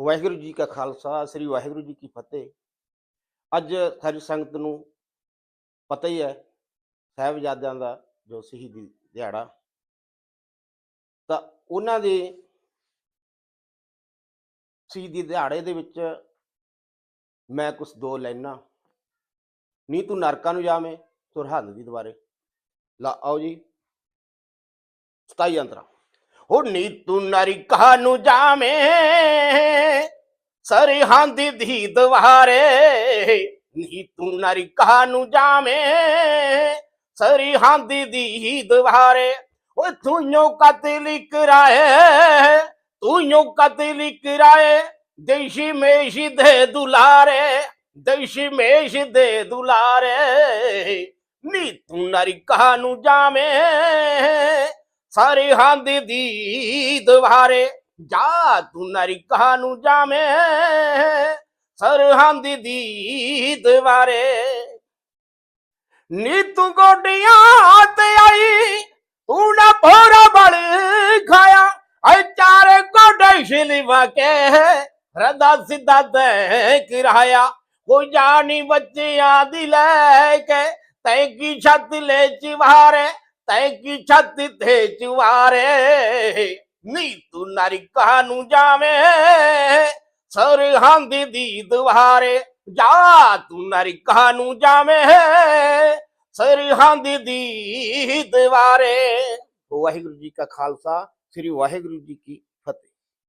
ਵਾਹਿਗੁਰੂ ਜੀ ਕਾ ਖਾਲਸਾ, ਸ੍ਰੀ ਵਾਹਿਗੁਰੂ ਜੀ ਕੀ ਫਤਿਹ। ਅੱਜ ਸਾਰੀ ਸੰਗਤ ਨੂੰ ਪਤਾ ਹੀ ਹੈ, ਸਾਹਿਬਜ਼ਾਦਿਆਂ ਦਾ ਜੋ ਸ਼ਹੀਦੀ ਦਿਹਾੜਾ। ਤਾਂ ਉਹਨਾਂ ਦੇ ਸ਼ਹੀਦੀ ਦਿਹਾੜੇ ਦੇ ਵਿੱਚ ਮੈਂ ਕੁਝ ਦੋ ਲਾਈਨਾਂ। ਨੀ ਤੂੰ ਨਰਕਾਂ ਨੂੰ ਜਾਵੇਂ ਸੁਰਹੰਦ ਦੀ ਦੁਆਰੇ। ਲਾ ਆਓ ਜੀ 27 ਅੰਤਰਾ। ਉਹ ਨੀ ਤੂੰ ਨਾਰੀ ਕਹਾ ਨੂੰ ਜਾਵੇਂ। ਸਰਹੰਦ ਦੀ ਦੁਆਰੇ ਨੀ ਤੂੰ ਨਾਰੀ ਕਹਾ ਨੂੰ ਜਾਵੇਂ। ਸਰਹੰਦ ਦੀ ਦੁਆਰੇ ਓ ਤੂੰ ਯੋ ਕਤਲ ਕਰਾਏ। ਤੂੰ ਯੋ ਕਤਲ ਕਰਾਏ। ਦੇਸ਼ੀ ਮੇਸ਼ੀ ਦੇ ਦੁਲਾਰੇ। ਦੇਸ਼ੀ ਮੇਸ਼ ਦੇ ਦੁਲਾਰੇ। ਨੀ ਤੂੰ ਨਾਰੀ ਕਹਾ ਨੂੰ ਜਾਵੇਂ। ਸਾਰੇ ਹੰਦ ਦੀ ਦੁਆਰੇ ਜਾ ਤੂੰ ਨਰਕਾਂ ਨੂੰ ਜਾਵੇਂ। ਸਰਹੰਦ ਦੀ ਦੁਆਰੇ ਨੀ ਤੂੰ ਗੋਡੀਆਂ ਤੇ ਆਈ, ਤੂੰ ਨਾ ਭੋਰਾ ਬਲ ਖਾਇਆ। ਐ ਚਾਰੇ ਗੋਡੇ ਸ਼ਿਲਵਾ ਕੇ ਰਦਾ ਸਿੱਧਾ ਦੇ ਕਿਰਾਇਆ ਕੋਈ ਜਾਣੀ ਬੱਚਿਆਂ ਦੀ ਲੈ ਕੇ, ਤੈ ਕੀ ਛੱਤ ਲੈ ਚਿਵਾਰੇ। ਤੈ ਕੀ ਛੱਤ ਤੇ ਚਿਵਾਰੇ ਨੀ ਤੂੰ ਨਰਕਾਂ ਨੂੰ ਜਾਵੇਂ, ਸਰਹੰਦ ਦੀ ਦੁਆਰੇ ਜਾ ਤੂੰ ਨਰਕਾਂ ਨੂੰ ਜਾਵੇਂ, ਸਰਹੰਦ ਦੀ ਦੁਆਰੇ ਵਾਹਿਗੁਰੂ ਜੀ ਕਾ ਖਾਲਸਾ, ਸ੍ਰੀ ਵਾਹਿਗੁਰੂ ਜੀ ਕੀ